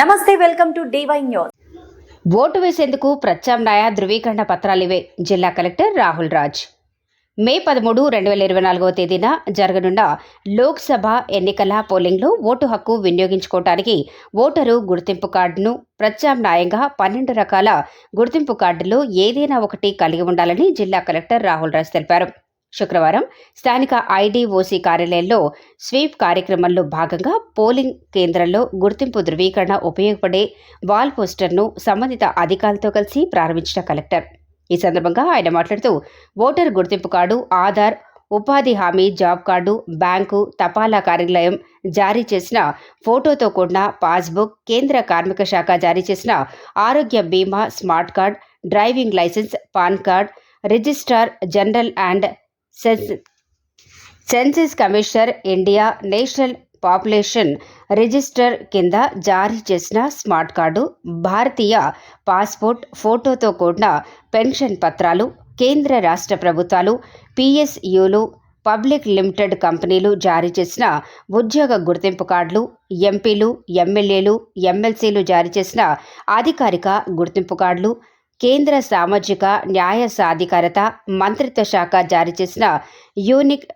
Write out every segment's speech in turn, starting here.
నమస్తే welcome to D Y news. Vote వేసేందుకు ప్రత్యామ్నాయ ధృవీకరణ పత్రాలివే జిల్లా కలెక్టర్ రాహుల్ రాజ్. మే పదమూడు రెండు వేల ఇరవై నాలుగవ తేదీన జరగనున్న లోక్సభ ఎన్నికల పోలింగ్లో ఓటు హక్కు వినియోగించుకోవటానికి ఓటరు గుర్తింపు కార్డును ప్రత్యామ్నాయంగా పన్నెండు రకాల గుర్తింపు కార్డులు ఏదైనా ఒకటి కలిగి ఉండాలని జిల్లా కలెక్టర్ రాహుల్ రాజ్ తెలిపారు. శుక్రవారం స్థానిక ఐడీఓసీ కార్యాలయంలో స్వీప్ కార్యక్రమంలో భాగంగా పోలింగ్ కేంద్రంలో గుర్తింపు ధృవీకరణ ఉపయోగపడే వాల్ పోస్టర్ను సంబంధిత అధికారులతో కలిసి ప్రారంభించిన కలెక్టర్. ఈ సందర్భంగా ఆయన మాట్లాడుతూ ఓటర్ గుర్తింపు కార్డు ఆధార్ ఉపాధి హామీ జాబ్ కార్డు బ్యాంకు తపాలా కార్యాలయం జారీ చేసిన ఫోటోతో కూడిన పాస్బుక్ కేంద్ర కార్మిక శాఖ జారీ చేసిన ఆరోగ్య బీమా smart card driving licence PAN card registrar general and census commissioner India national population register కింద జారీ చేసిన స్మార్ట్ కార్డు భారతీయ పాస్పోర్ట్ ఫోటోతో కూడిన పెన్షన్ పత్రాలు కేంద్ర రాష్ట్ర ప్రభుత్వాలు పిఎస్యులు పబ్లిక్ లిమిటెడ్ కంపెనీలు జారీ చేసిన ఉద్యోగ గుర్తింపు కార్డులు ఎంపీలు ఎమ్మెల్యేలు ఎమ్మెల్సీలు జారీ చేసిన అధికారిక గుర్తింపు కార్డులు కేంద్ర సామాజిక న్యాయ సాధికారత మంత్రిత్వ శాఖ జారీ చేసిన యూనిక్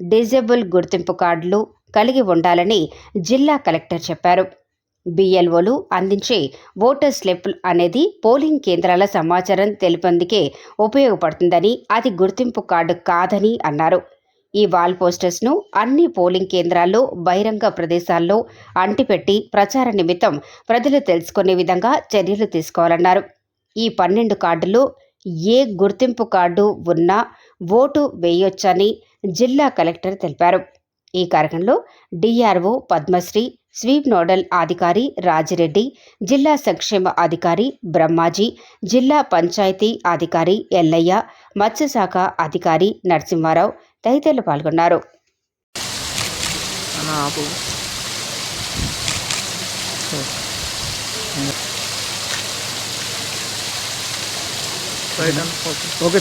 డిజేబుల్ గుర్తింపు కార్డులు కలిగి ఉండాలని జిల్లా కలెక్టర్ చెప్పారు. బిఎల్ఓలు అందించే ఓటర్ స్లిప్ అనేది పోలింగ్ కేంద్రాల సమాచారం తెలిపేందుకే ఉపయోగపడుతుందని అది గుర్తింపు కార్డు కాదని అన్నారు. ఈ వాల్ పోస్టర్స్ను అన్ని పోలింగ్ కేంద్రాల్లో బహిరంగ ప్రదేశాల్లో అంటిపెట్టి ప్రచార నిమిత్తం ప్రజలు తెలుసుకునే విధంగా చర్యలు తీసుకోవాలన్నారు. ఈ పన్నెండు కార్డులు ఏ గుర్తింపు కార్డు ఉన్నా ఓటు వేయొచ్చని జిల్లా కలెక్టర్ తెలిపారు. ఈ కార్యక్రమంలో డిఆర్ఓ పద్మశ్రీ స్వీప్ నోడల్ అధికారి రాజిరెడ్డి జిల్లా సంక్షేమ అధికారి బ్రహ్మాజీ జిల్లా పంచాయతీ అధికారి ఎల్లయ్య మత్స్యశాఖ అధికారి నరసింహారావు తదితరులు పాల్గొన్నారు. అన్న ఓకే